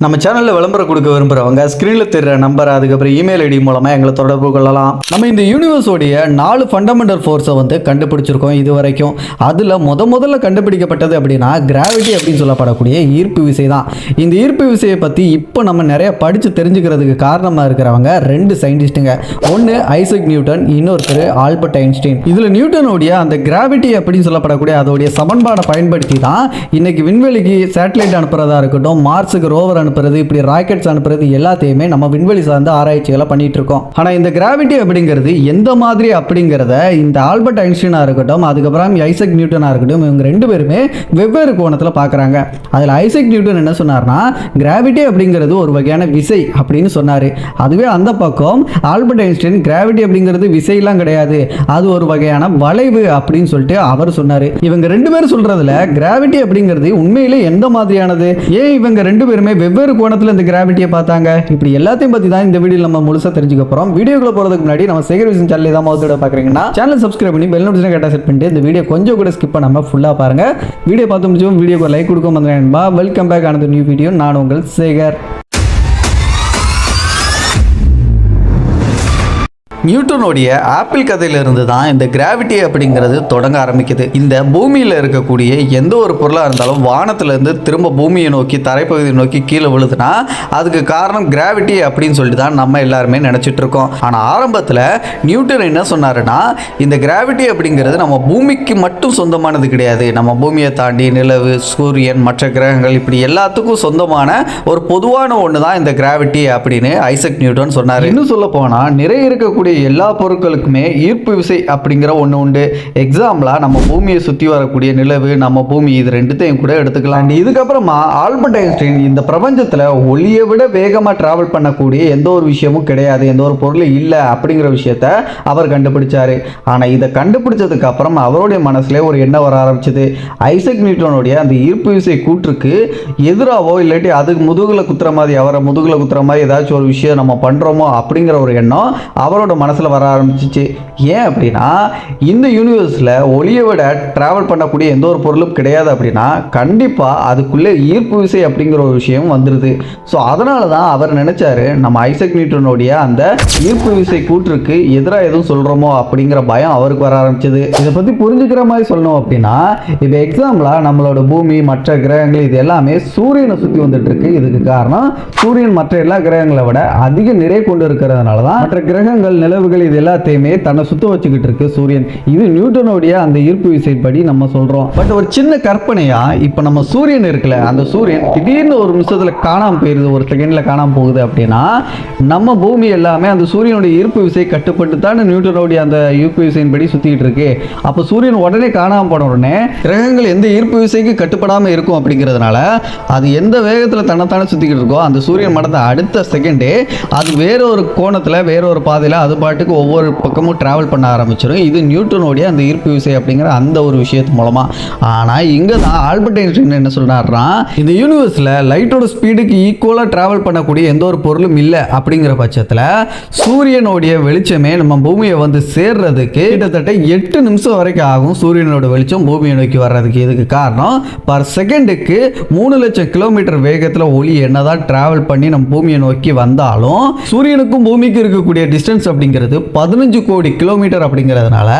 நம்ம சேனலில் விளம்பரம் கொடுக்க விரும்புகிறவங்க ஸ்க்ரீனில் தெரிகிற நம்பர் அதுக்கப்புறம் இமெயில் ஐடி மூலமாக எங்களை தொடர்பு கொள்ளலாம். நம்ம இந்த யூனிவர்ஸோடைய நாலு ஃபண்டமெண்டல் ஃபோர்ஸை வந்து கண்டுபிடிச்சிருக்கோம் இது வரைக்கும் அதில் முத முதல்ல கண்டுபிடிக்கப்பட்டது அப்படின்னா கிராவிட்டி அப்படின்னு சொல்லப்படக்கூடிய ஈர்ப்பு விசை தான் இந்த ஈர்ப்பு விசையை பற்றி இப்போ நம்ம நிறைய படித்து தெரிஞ்சுக்கிறதுக்கு காரணமாக இருக்கிறவங்க ரெண்டு சயின்டிஸ்ட்டுங்க ஒன்று ஐசக் நியூட்டன் இன்னொருத்தர் ஆல்பர்ட் ஐன்ஸ்டீன். இதில் நியூட்டனுடைய அந்த கிராவிட்டி அப்படின்னு சொல்லப்படக்கூடிய அதோடைய சமன்பாடை பயன்படுத்தி தான் இன்றைக்கி விண்வெளிக்கு சேட்டலைட் அனுப்புகிறதா இருக்கட்டும் மார்ஸுக்கு ரோவர் அனுப்புறது இப்படி ராக்கெட்ஸ் அனுப்புறது எல்லாத்தையுமே நம்ம விண்வெளி சார்ந்த ஆராய்ச்சிகளை பண்ணிட்டு இருக்கோம். ஆனால் இந்த கிராவிட்டி அப்படிங்கிறது எந்த மாதிரி அப்படிங்கிறத இந்த ஆல்பர்ட் ஐன்ஸ்டீனா இருக்கட்டும் அதுக்கப்புறம் ஐசக் நியூட்டனா இருக்கட்டும் இவங்க ரெண்டு பேருமே வெவ்வேறு கோணத்தில் பார்க்குறாங்க அதில் ஐசக் நியூட்டன் என்ன சொன்னார்னா கிராவிட்டி அப்படிங்கிறது ஒரு வகையான விசை அப்படின்னு சொன்னார். அதுவே அந்த பக்கம் ஆல்பர்ட் ஐன்ஸ்டீன் கிராவிட்டி அப்படிங்கிறது விசையெல்லாம் கிடையாது அது ஒரு வகையான வளைவு அப்படின்னு சொல்லிட்டு அவர் சொன்னார். இவங்க ரெண்டு பேரும் சொல்றதுல கிராவிட்டி அப்படிங்கிறது உண்மையிலே எந்த மாதிரியானது? ஏன் இவங்க ரெண்டு பேருமே வெவ்வேறு கோணத்தில் இந்த கிராவிட்டியை பார்த்தாங்க. இப்படி எல்லாத்தையும் பற்றி தான் இந்த வீடியோ நம்ம முழுசாக தெரிஞ்சுக்க போகிறோம் வீடியோக்குள்ள போகிறதுக்கு முன்னாடி நம்ம சேகர் விசன் சேனல் ஏதாவது முதல்ல பார்க்குறீங்கன்னா சேனல் சப்ஸ்கிரைப் பண்ணி பெல் நோட்டிஃபிகேஷன் கேட்டால் செட் பண்ணிட்டு இந்த வீடியோ கொஞ்சம் கூட ஸ்கிப் பண்ணாமல் ஃபுல்லாக பாருங்கள் வீடியோ பார்த்து முடிச்சோம் வீடியோக்கு லைக் கொடுக்க வந்தேன்பா வெல்கம் பேக் ஆனது நியூ வீடியோ நான் உங்கள் சேகர். நியூட்டனுடைய ஆப்பிள் கதையிலிருந்து தான் இந்த கிராவிட்டி அப்படிங்கிறது தொடங்க ஆரம்பிக்குது. இந்த பூமியில் இருக்கக்கூடிய எந்த ஒரு பொருளாக இருந்தாலும் வானத்திலேருந்து திரும்ப பூமியை நோக்கி தரைப்பகுதியை நோக்கி கீழே விழுதுன்னா அதுக்கு காரணம் கிராவிட்டி அப்படின்னு சொல்லிட்டு தான் நம்ம எல்லாருமே நினச்சிட்டு இருக்கோம். ஆனால் ஆரம்பத்தில் நியூட்டன் என்ன சொன்னாருன்னா இந்த கிராவிட்டி அப்படிங்கிறது நம்ம பூமிக்கு மட்டும் சொந்தமானது கிடையாது. நம்ம பூமியை தாண்டி நிலவு சூரியன் மற்ற கிரகங்கள் இப்படி எல்லாத்துக்கும் சொந்தமான ஒரு பொதுவான ஒன்று தான் இந்த கிராவிட்டி அப்படின்னு ஐசக் நியூட்டன் சொன்னார். இன்னும் சொல்ல போனால் நிறைய இருக்கக்கூடிய எல்லா பொருட்களுக்குமே ஈர்ப்பு விசை அப்படிங்கிற ஒன்று உண்டு. எக்ஸாம்பிளாக நம்ம பூமியை சுற்றி வரக்கூடிய நிலவு நம்ம பூமி இது ரெண்டுத்தையும் கூட எடுத்துக்கலாம். அண்ட் இதுக்கப்புறமா ஆல்பர்ட் ஐன்ஸ்டைன் இந்த பிரபஞ்சத்தில் ஒளியை விட வேகமாக ட்ராவல் பண்ணக்கூடிய எந்த ஒரு விஷயமும் கிடையாது எந்த ஒரு பொருளும் இல்லை அப்படிங்கிற விஷயத்த அவர் கண்டுபிடிச்சார். ஆனால் இதை கண்டுபிடிச்சதுக்கு அப்புறம் அவருடைய மனசுல ஒரு எண்ணம் வர ஆரம்பிச்சது. ஐசக் நியூட்டனுடைய அந்த ஈர்ப்பு விசை கூற்றுக்கு எதிராவோ இல்லாட்டி அதுக்கு முதுகில் குத்துற மாதிரி அவரை முதுகில் குத்துற மாதிரி ஏதாச்சும் ஒரு விஷயம் நம்ம பண்ணுறோமோ அப்படிங்கிற ஒரு எண்ணம் அவரோட மனசில் வர ஆரம்பிச்சிச்சு. ஏன் அப்படின்னா இந்த யூனிவர்ஸில் ஒளியை விட ட்ராவல் பண்ணக்கூடிய எந்த ஒரு பொருளும் கிடையாது அப்படின்னா கண்டிப்பாக அதுக்குள்ளே ஈர்ப்பு விசை அப்படிங்கிற ஒரு விஷயம் வந்துடுது ஸோ அதனால தான் அவர் நினைச்சாரு நம்ம ஐசக் நியூட்டனுடைய அந்த ஈர்ப்பு விசை கூற்றுக்கு எதிராக எதுவும் சொல்கிறோமோ அப்படிங்கிற பயம் அவருக்கு வர ஆரம்பிச்சது. இதை பற்றி புரிஞ்சுக்கிற மாதிரி சொல்லணும் அப்படின்னா இப்போ எக்ஸாம்பிளாக நம்மளோட பூமி மற்ற கிரகங்கள் இது எல்லாமே சூரியனை சுற்றி வந்துட்டு இருக்கு இதுக்கு காரணம் சூரியன் மற்ற எல்லா கிரகங்களை விட அதிக நிறை கொண்டு இருக்கிறதுனால தான் மற்ற கிரகங்கள் நிலவுகள் இது எல்லாத்தையுமே தன்னை சுத்த வச்சுக்கிட்டு இருக்கு சூரியன். இது நியூட்டனுடைய அந்த ஈர்ப்பு விசைப்படி நம்ம சொல்றோம். பட் ஒரு சின்ன கற்பனையா இப்போ நம்ம சூரியன் இருக்குல்ல அந்த சூரியன் திடீர்னு ஒரு நிமிஷத்துல காணாம போயிருது ஒரு செகண்ட்ல காணாம போகுது அப்படின்னா நம்ம பூமி எல்லாமே அந்த சூரியனுடைய ஈர்ப்பு விசை கட்டுப்பட்டு தான் நியூட்டனுடைய அந்த ஈர்ப்பு விசையின்படி சுத்திக்கிட்டு இருக்கு. அப்போ சூரியன் உடனே காணாம போன உடனே கிரகங்கள் எந்த ஈர்ப்பு விசைக்கு கட்டுப்படாம இருக்கும் அப்படிங்கிறதுனால அது எந்த வேகத்தில் தன்னைத்தானே சுத்திக்கிட்டு இருக்கோ அந்த சூரியன் மடத்தை அடுத்த செகண்டே அது வேற ஒரு கோணத்தில் வேற ஒரு பாதையில் அது பாட்டுக்கு ஒவ்வொரு பக்கமும் ட்ராவல் பண்ண ஆரம்பிச்சிடும் இது நியூட்டனுடைய அந்த ஈர்ப்பு விசை அப்படிங்கிற அந்த ஒரு விஷயத்து மூலமாக ஆனால் இங்கே தான் ஆல்பர்ட் ஐன்ஸ்டைன் என்ன சொல்கிறாருன்னா இந்த யூனிவர்ஸில் லைட்டோட ஸ்பீடுக்கு ஈக்குவலாக ட்ராவல் பண்ணக்கூடிய எந்த ஒரு பொருளும் இல்லை அப்படிங்கிற பட்சத்தில் சூரியனுடைய வெளிச்சமே நம்ம பூமியை வந்து சேர்றதுக்கு கிட்டத்தட்ட எட்டு நிமிஷம் வரைக்கும் ஆகும் சூரியனோட வெளிச்சம் பூமியை நோக்கி வர்றதுக்கு. இதுக்கு காரணம் பர் செகண்டுக்கு மூணு லட்சம் கிலோமீட்டர் வேகத்தில் ஒளி என்னதான் ட்ராவல் பண்ணி நம்ம பூமியை நோக்கி வந்தாலும் சூரியனுக்கும் பூமிக்கும் இருக்கக்கூடிய டிஸ்டன்ஸ் அப்படி அப்படிங்கிறது பதினஞ்சு கோடி கிலோமீட்டர் அப்படிங்கிறதுனால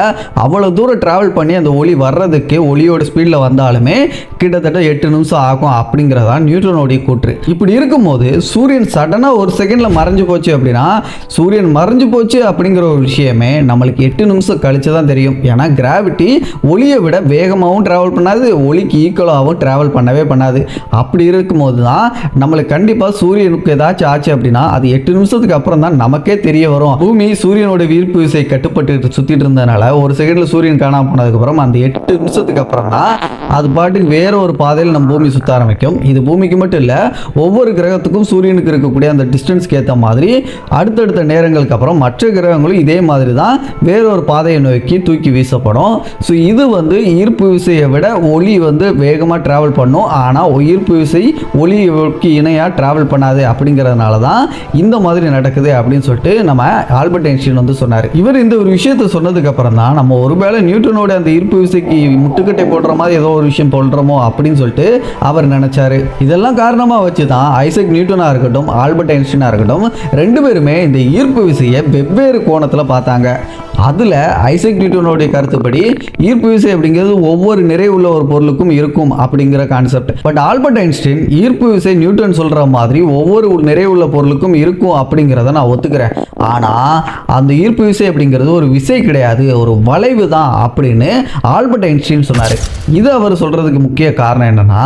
அவ்வளோ தூரம் ட்ராவல் பண்ணி அந்த ஒளி வர்றதுக்கு ஒளியோட ஸ்பீடில் வந்தாலுமே கிட்டத்தட்ட எட்டு நிமிஷம் ஆகும் அப்படிங்கிறதான் நியூட்டனுடைய கூற்று. இப்படி இருக்கும்போது சூரியன் சடனாக ஒரு செகண்டில் மறைஞ்சு போச்சு அப்படின்னா சூரியன் மறைஞ்சு போச்சு அப்படிங்கிற ஒரு விஷயமே நம்மளுக்கு எட்டு நிமிஷம் கழிச்சு தான் தெரியும். ஏன்னா கிராவிட்டி ஒளியை விட வேகமாகவும் ட்ராவல் பண்ணாது ஒளிக்கு ஈக்குவலாகவும் ட்ராவல் பண்ணவே பண்ணாது. அப்படி இருக்கும்போது தான் நம்மளுக்கு கண்டிப்பாக சூரியனுக்கு ஏதாச்சும் ஆச்சு அப்படின்னா அது எட்டு நிமிஷத்துக்கு அப்புறம் தான் நமக்கே தெரிய வரும். பூமி சூரியனோட ஈர்ப்பு விசை கட்டுப்பட்டு சுற்றிட்டு இருந்ததுனால ஒரு செகண்டில் சூரியன் காணாம போனதுக்கப்புறம் அந்த எட்டு நிமிஷத்துக்கு அப்புறம் தான் அது பாட்டுக்கு வேற ஒரு பாதையில் நம்ம பூமி சுற்ற ஆரம்பிக்கும். இது பூமிக்கு மட்டும் இல்லை ஒவ்வொரு கிரகத்துக்கும் சூரியனுக்கு இருக்கக்கூடிய அந்த டிஸ்டன்ஸ்க்கு ஏற்ற மாதிரி அடுத்தடுத்த நேரங்களுக்கு அப்புறம் மற்ற கிரகங்களும் இதே மாதிரி தான் வேற ஒரு பாதையை நோக்கி தூக்கி வீசப்படும். ஸோ இது வந்து ஈர்ப்பு விசையை விட ஒளி வந்து வேகமாக ட்ராவல் பண்ணும். ஆனால் ஈர்ப்பு விசை ஒளிக்கு இணையாக ட்ராவல் பண்ணாது அப்படிங்கிறதுனால தான் இந்த மாதிரி நடக்குது அப்படின்னு சொல்லிட்டு நம்ம ஆல்பர்ட் ஆல்பர்ட் ஐன்ஸ்டீன் வந்து சொன்னார். இவர் இந்த ஒரு விஷயத்தை சொன்னதுக்கு அப்புறம் தான் நம்ம ஒருவேளை நியூட்டனோட அந்த ஈர்ப்பு விசைக்கு முட்டுக்கட்டை போடுற மாதிரி ஏதோ ஒரு விஷயம் சொல்கிறோமோ அப்படின்னு சொல்லிட்டு அவர் நினைச்சாரு. இதெல்லாம் காரணமாக வச்சு தான் ஐசக் நியூட்டனாக இருக்கட்டும் ஆல்பர்ட் ஐன்ஸ்டீனாக இருக்கட்டும் ரெண்டு பேருமே இந்த ஈர்ப்பு விசையை வெவ்வேறு கோணத்தில் பார்த்தாங்க. அதில் ஐசக் நியூட்டனுடைய கருத்துப்படி ஈர்ப்பு விசை அப்படிங்கிறது ஒவ்வொரு நிறை உள்ள ஒரு பொருளுக்கும் இருக்கும் அப்படிங்கிற கான்செப்ட் பட் ஆல்பர்ட் ஐன்ஸ்டீன் ஈர்ப்பு விசை நியூட்டன் சொல்கிற மாதிரி ஒவ்வொரு நிறை உள்ள பொருளுக்கும் இருக்கும் அப்படிங்கிறத நான் ஒத்துக்கிறேன். ஆனால் அந்த ஈர்ப்பு விசை அப்படிங்கிறது ஒரு விசை கிடையாது ஒரு வளைவு தான் அப்படின்னு ஆல்பர்ட் ஐன்ஸ்டீன் சொன்னார். இது அவர் சொல்கிறதுக்கு முக்கிய காரணம் என்னென்னா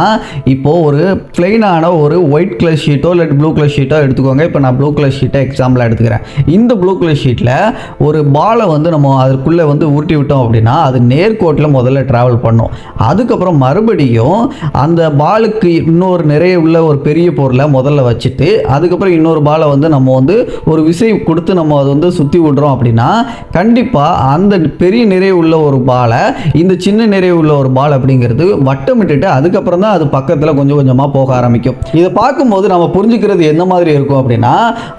இப்போது ஒரு பிளெயினான ஒரு ஒயிட் கலர் ஷீட்டோ இல்லை ப்ளூ கலர் ஷீட்டோ எடுத்துக்கோங்க. இப்போ நான் ப்ளூ கலர் ஷீட்டை எக்ஸாம்பிளாக எடுத்துக்கிறேன். இந்த ப்ளூ கலர் ஷீட்டில் ஒரு பாலை வந்து வந்து நம்ம அதற்குள்ளே வந்து ஊட்டி விட்டோம் அப்படின்னா அது நேர்கோட்டில் முதல்ல ட்ராவல் பண்ணும். அதுக்கப்புறம் மறுபடியும் அந்த பாலுக்கு இன்னொரு நிறைய உள்ள ஒரு பெரிய பொருளை முதல்ல வச்சுட்டு அதுக்கப்புறம் இன்னொரு பாலை வந்து நம்ம வந்து ஒரு விசை கொடுத்து நம்ம அதை வந்து சுற்றி விடுறோம் அப்படின்னா கண்டிப்பாக அந்த பெரிய நிறைய உள்ள ஒரு பாலை இந்த சின்ன நிறைய உள்ள ஒரு பால் அப்படிங்கிறது வட்டமிட்டுட்டு அதுக்கப்புறம் தான் அது பக்கத்தில் கொஞ்சம் கொஞ்சமாக போக ஆரம்பிக்கும். இதை பார்க்கும்போது நம்ம புரிஞ்சுக்கிறது என்ன மாதிரி இருக்கும் அப்படின்னா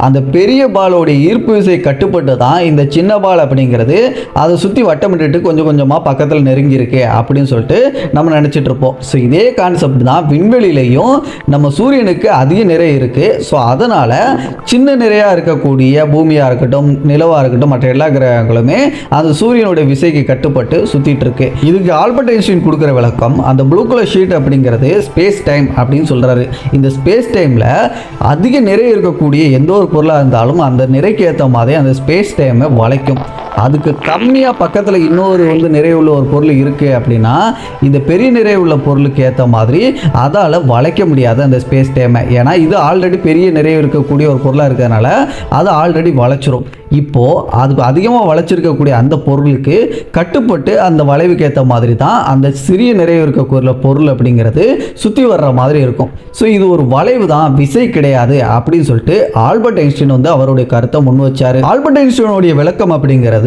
அந்த பெரிய பாலோடைய ஈர்ப்பு விசை கட்டுப்பட்டு தான் இந்த சின்ன பால் அப்படிங்கிறது அதை சுற்றி வட்டமிட்டுட்டு கொஞ்சம் கொஞ்சமாக பக்கத்தில் நெருங்கி இருக்கு அப்படின்னு சொல்லிட்டு நம்ம நினச்சிட்டு இருப்போம். ஸோ இதே கான்செப்ட் தான் விண்வெளியிலையும் நம்ம சூரியனுக்கு அதிக நிறை இருக்கு. ஸோ அதனால் சின்ன நிறையாக இருக்கக்கூடிய பூமியாக இருக்கட்டும் நிலவாக இருக்கட்டும் மற்ற எல்லா கிரகங்களுமே அந்த சூரியனுடைய விசைக்கு கட்டுப்பட்டு சுற்றிட்டு இருக்கு. இதுக்கு ஆல்பர்ட் ஐன்ஸ்டீன் கொடுக்குற விளக்கம் அந்த ப்ளூ கலர் ஷீட் அப்படிங்கிறது ஸ்பேஸ் டைம் அப்படின்னு சொல்கிறாரு இந்த ஸ்பேஸ் டைமில் அதிக நிறை இருக்கக்கூடிய எந்த ஒரு பொருளாக இருந்தாலும் அந்த நிறைக்கு ஏற்ற மாதிரி அந்த ஸ்பேஸ் டைமை வளைக்கும். அதுக்கு கம்மியாக பக்கத்தில் இன்னொரு வந்து நிறைவுள்ள ஒரு பொருள் இருக்குது அப்படின்னா இந்த பெரிய நிறைவுள்ள பொருளுக்கு ஏற்ற மாதிரி அதால் வளைக்க முடியாது அந்த ஸ்பேஸ் டைமை ஏன்னா இது ஆல்ரெடி பெரிய நிறைவு இருக்கக்கூடிய ஒரு பொருளாக இருக்கிறதுனால அது ஆல்ரெடி வளைச்சிரும். இப்போது அது அதிகமாக வளைச்சிருக்கக்கூடிய அந்த பொருளுக்கு கட்டுப்பட்டு அந்த வளைவுக்கு ஏற்ற மாதிரி தான் அந்த சிறிய நிறைவு இருக்கக்கூடிய பொருள் அப்படிங்கிறது சுற்றி வர்ற மாதிரி இருக்கும். ஸோ இது ஒரு வளைவு தான் விசை கிடையாது அப்படின்னு சொல்லிட்டு ஆல்பர்ட் ஐன்ஸ்டீன் வந்து அவருடைய கருத்தை முன் வச்சார். ஆல்பர்ட் ஐன்ஸ்டீனுடைய விளக்கம் அப்படிங்கிறது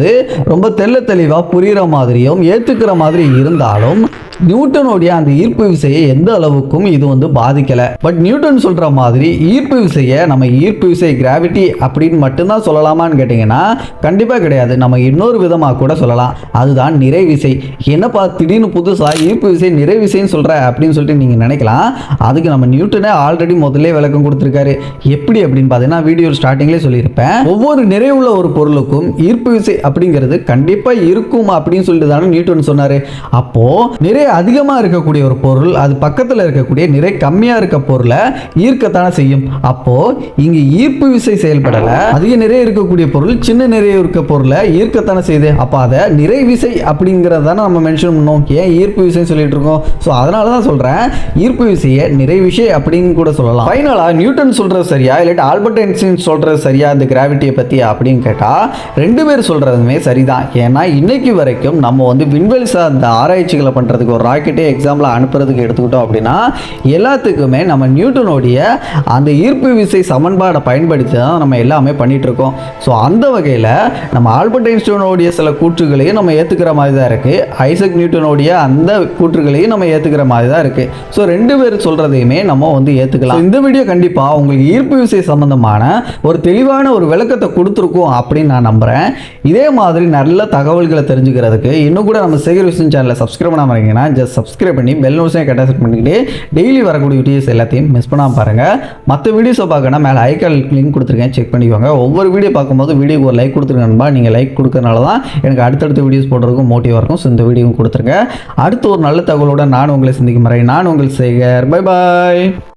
ரொம்ப தெள்ள தெளிவாக புரிகிற மாதிரியும் ஏற்றுக்கிற மாதிரி இருந்தாலும் நியூட்டனுடைய அந்த ஈர்ப்பு விசையை எந்த அளவுக்கும் இது வந்து பாதிக்கலை. பட் நியூட்டன் சொல்கிற மாதிரி ஈர்ப்பு விசையை நம்ம ஈர்ப்பு விசை கிராவிட்டி அப்படின்னு மட்டும்தான் சொல்லலாமான்னு கேட்டிங்கன்னா கண்டிப்பாக கிடையாது. நம்ம இன்னொரு விதமாக கூட சொல்லலாம். அதுதான் நிறை விசை. என்னப்பா திடீர்னு புதுசாக ஈர்ப்பு விசை நிறை விசைன்னு சொல்கிற அப்படின்னு சொல்லிட்டு நீங்கள் நினைக்கலாம். அதுக்கு நம்ம நியூட்டனே ஆல்ரெடி முதல்ல விளக்கம் கொடுத்துருக்காரு. எப்படி அப்படின்னு பார்த்தீங்கன்னா வீடியோ ஸ்டார்டிங்லேயே சொல்லியிருப்பேன். ஒவ்வொரு நிறைவுள்ள ஒரு பொருளுக்கும் ஈர்ப்பு விசை அப்படிங்கிறது கண்டிப்பாக இருக்கும் அப்படின்னு சொல்லிட்டு தானே நியூட்டன் சொன்னார். அப்போது நிறை அதிகமாக இருக்கக்கூடிய ஒரு பொருள் அது பக்கத்தில் இருக்கக்கூடிய நிறை கம்மியாக இருக்க பொருளை ஈர்க்கத்தானே செய்யும். அப்போது இங்கே ஈர்ப்பு விசை செயல்படலை அதிக நிறைய இருக்கக்கூடிய பொருள் சின்ன நிறைய இருக்க பொருளை ஈர்க்கத்தானே செய்யுது. அப்போ அதை நிறை விசை அப்படிங்கிறத தானே நம்ம மென்ஷன் பண்ணோம். ஏன் ஈர்ப்பு விசைன்னு சொல்லிட்டு இருக்கோம்? ஸோ அதனால தான் சொல்கிறேன் ஈர்ப்பு விசையை நிறை விசை அப்படின்னு கூட சொல்லலாம். ஃபைனலாக நியூட்டன் சொல்கிறது சரியா? இல்லாட்டி ஆல்பர்ட் ஐன்ஸ்டீன் சொல்கிறது சரியா? இந்த கிராவிட்டியை பற்றி அப்படின்னு கேட்டால் ரெண்டு பேர் சொல்கிறதுமே சரிதான். ஏன்னா இன்னைக்கு வரைக்கும் நம்ம வந்து விண்வெளி சார்ந்த ஆராய்ச்சிகளை பண்ணுறதுக்கு ஒரு ராக்கெட்டே எக்ஸாம்பிள் அனுப்புறதுக்கு எடுத்துக்கிட்டோம் அப்படின்னா எல்லாத்துக்குமே நம்ம நியூட்டனுடைய அந்த ஈர்ப்பு விசை சமன்பாடை பயன்படுத்தி தான் நம்ம எல்லாமே பண்ணிகிட்ருக்கோம் இருக்கோம் ஸோ அந்த வகையில் நம்ம ஆல்பர்ட் ஐன்ஸ்டோனுடைய சில கூற்றுகளையும் நம்ம ஏற்றுக்கிற மாதிரி தான் இருக்குது ஐசக் நியூட்டனுடைய அந்த கூற்றுகளையும் நம்ம ஏற்றுக்கிற மாதிரி தான் இருக்குது ஸோ ரெண்டு பேர் சொல்கிறதையுமே நம்ம வந்து ஏற்றுக்கலாம் இந்த வீடியோ கண்டிப்பாக உங்களுக்கு ஈர்ப்பு விசை சம்மந்தமான ஒரு தெளிவான ஒரு விளக்கத்தை கொடுத்துருக்கோம் அப்படின்னு நான் நம்புகிறேன் இதே மாதிரி நல்ல தகவல்களை தெரிஞ்சுக்கிறதுக்கு இன்னும் கூட நம்ம சேகர் விஷயம் சேனலை சப்ஸ்கிரைப் பண்ணாமல் இருக்கீங்கன்னா ஜஸ்ட் சப்ஸ்கிரைப் பண்ணி பெல் நோட்ஸையும் கரெக்டாக செட் பண்ணிக்கிட்டு டெய்லி வரக்கூடிய வீடியோஸ் எல்லாத்தையும் மிஸ் பண்ணாமல் பாருங்கள் மற்ற வீடியோஸை பார்க்கணும் மேலே ஐக்கால் லிங்க் கொடுத்துருக்கேன். செக் பண்ணிக்கோங்க. ஒவ்வொரு வீடியோ பார்க்கும்போது வீடியோக்கு ஒரு லைக் கொடுத்துருங்கம்பா நீங்கள் லைக் கொடுக்கறனால தான் எனக்கு அடுத்தடுத்த வீடியோஸ் போடுறதுக்கும் மோட்டிவாக இருக்கும் ஸோ இந்த வீடியோவும் கொடுத்துருங்க. அடுத்து ஒரு நல்ல தகவலோட நான் உங்களை சந்திக்கும் முறை நான் உங்கள் சேகர். Bye bye